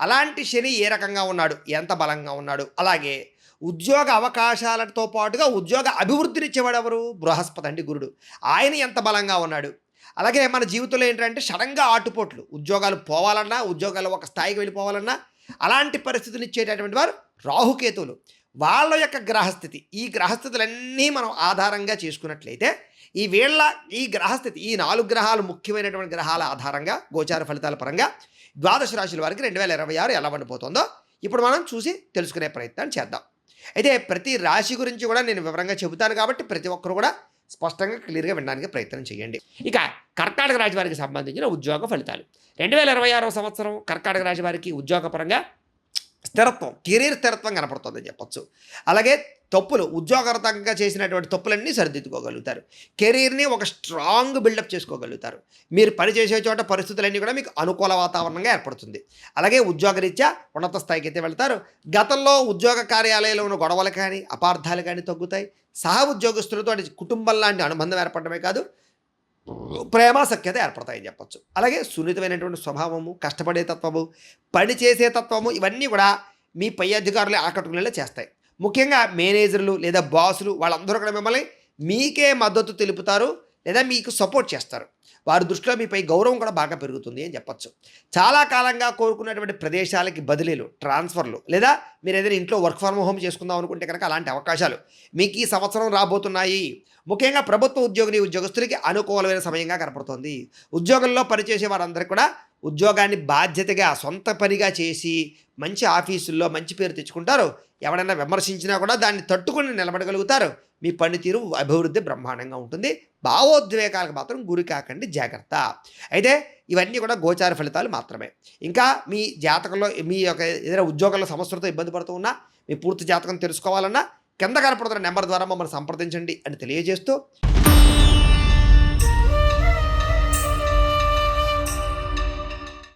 అలాంటి శని ఏ రకంగా ఉన్నాడు? ఎంత బలంగా ఉన్నాడు? అలాగే ఉద్యోగ అవకాశాలతో పాటుగా ఉద్యోగ అభివృద్ధినిచ్చేవాడు ఎవరు బృహస్పతి అండి గురుడు. ఆయన ఎంత బలంగా ఉన్నాడు? అలాగే మన జీవితంలో ఏంటంటే సడన్గా ఆటుపోట్లు. ఉద్యోగాలు పోవాలన్నా ఉద్యోగాలు ఒక స్థాయికి వెళ్ళిపోవాలన్నా అలాంటి పరిస్థితులు ఇచ్చేటటువంటి వారు రాహుకేతువులు. వాళ్ళ యొక్క గ్రహస్థితి. ఈ గ్రహస్థితులన్నీ మనం ఆధారంగా చేసుకున్నట్లయితే ఈ వీళ్ళ ఈ గ్రహస్థితి ఈ నాలుగు గ్రహాలు ముఖ్యమైనటువంటి గ్రహాల ఆధారంగా గోచార ఫలితాల పరంగా ద్వాదశ రాశుల వారికి రెండు వేల ఇరవై ఆరు ఎలా ఉండబోతోందో ఇప్పుడు మనం చూసి తెలుసుకునే ప్రయత్నం చేద్దాం. అయితే ప్రతి రాశి గురించి కూడా నేను వివరంగా చెబుతాను కాబట్టి ప్రతి ఒక్కరు కూడా స్పష్టంగా క్లియర్గా వినడానికి ప్రయత్నం చేయండి. ఇక కర్కాటక రాశి వారికి సంబంధించిన ఉద్యోగ ఫలితాలు. రెండు వేల ఇరవై ఆరవ సంవత్సరం కర్కాటక రాశి వారికి ఉద్యోగపరంగా స్థిరత్వం కెరీర్ స్థిరత్వం కనపడుతుందని చెప్పొచ్చు. అలాగే తప్పులు ఉద్యోగరతంగా చేసినటువంటి తప్పులన్నీ సరిదిద్దుకోగలుగుతారు. కెరీర్ని ఒక స్ట్రాంగ్ బిల్డప్ చేసుకోగలుగుతారు. మీరు పని చేసే చోట పరిస్థితులన్నీ కూడా మీకు అనుకూల వాతావరణంగా ఏర్పడుతుంది. అలాగే ఉద్యోగరీత్యా ఉన్నత స్థాయికి అయితే వెళ్తారు. గతంలో ఉద్యోగ కార్యాలయంలో ఉన్న గొడవలు కానీ అపార్థాలు కానీ తగ్గుతాయి. సహ ఉద్యోగస్తులతో కుటుంబం లాంటి అనుబంధం ఏర్పడమే కాదు ప్రేమాసఖ్యత ఏర్పడతాయని చెప్పొచ్చు. అలాగే సున్నితమైనటువంటి స్వభావము కష్టపడే తత్వము పని చేసే తత్వము ఇవన్నీ కూడా మీ పై అధికారులు ఆకట్టుకునేలా చేస్తాయి. ముఖ్యంగా మేనేజర్లు లేదా బాసులు వాళ్ళందరూ కూడా మిమ్మల్ని మీకే మద్దతు తెలుపుతారు లేదా మీకు సపోర్ట్ చేస్తారు. వారి దృష్టిలో మీపై గౌరవం కూడా బాగా పెరుగుతుంది అని చెప్పొచ్చు. చాలా కాలంగా కోరుకున్నటువంటి ప్రదేశాలకి బదిలీలు ట్రాన్స్ఫర్లు లేదా మీరు ఏదైనా ఇంట్లో వర్క్ ఫ్రమ్ హోమ్ చేసుకుందాం అనుకుంటే కనుక అలాంటి అవకాశాలు మీకు ఈ సంవత్సరం రాబోతున్నాయి. ముఖ్యంగా ప్రభుత్వ ఉద్యోగిని ఉద్యోగస్తులకి అనుకూలమైన సమయంగా కనపడుతుంది. ఉద్యోగంలో పనిచేసే వారందరికీ కూడా ఉద్యోగాన్ని బాధ్యతగా సొంత పనిగా చేసి మంచి ఆఫీసుల్లో మంచి పేరు తెచ్చుకుంటారు. ఎవరైనా విమర్శించినా కూడా దాన్ని తట్టుకుని నిలబడగలుగుతారు. మీ పనితీరు అభివృద్ధి బ్రహ్మాండంగా ఉంటుంది. భావోద్వేగాలకు మాత్రం గురి కాకండి. జాగ్రత్త. అయితే ఇవన్నీ కూడా గోచార ఫలితాలు మాత్రమే. ఇంకా మీ జాతకంలో మీ యొక్క ఏదైనా ఉద్యోగంలో సమస్యలతో ఇబ్బంది పడుతూ ఉన్నా మీ పూర్తి జాతకం తెలుసుకోవాలన్నా కింద కనపడుతున్న నెంబర్ ద్వారా మమ్మల్ని సంప్రదించండి అని తెలియజేస్తూ